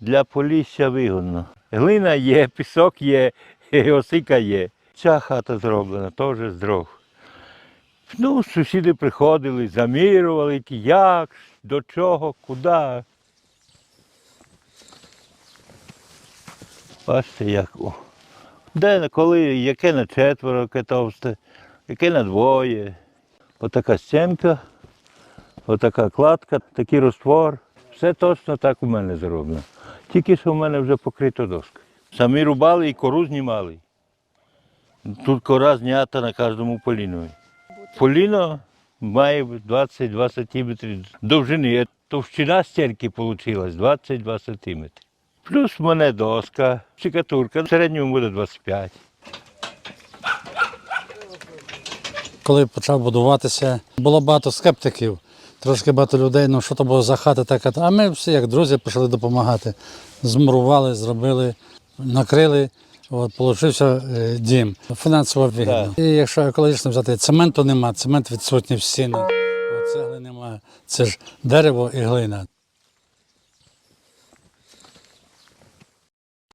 Для полісся вигодно. Глина є, пісок є, осика є. Ця хата зроблена теж з дров. Ну, сусіди приходили, замірювали, як, до чого, куди. Бачите, як. о. Де, коли, яке на четверо, яке товсте, яке на двоє. Отака стінка, отака кладка, такий розтвор. Все точно так у мене зроблено. Тільки що в мене вже покрито дошкою. Самі рубали і кору знімали. Тут кора знята на кожному полінові. Поліно має 22 см довжини. Товщина стільки вийшла 22 см. Плюс в мене доска, штукатурка, в середньому буде 25. Коли почав будуватися, було багато скептиків, трошки багато людей, ну що то було за хата така. А ми всі, як друзі, почали допомагати. Змурували, зробили, накрили. От, получився е, дім. Фінансово вигідно. І якщо екологічно взяти, цементу нема, цемент відсутній в стінах, цегли немає. Це ж дерево і глина.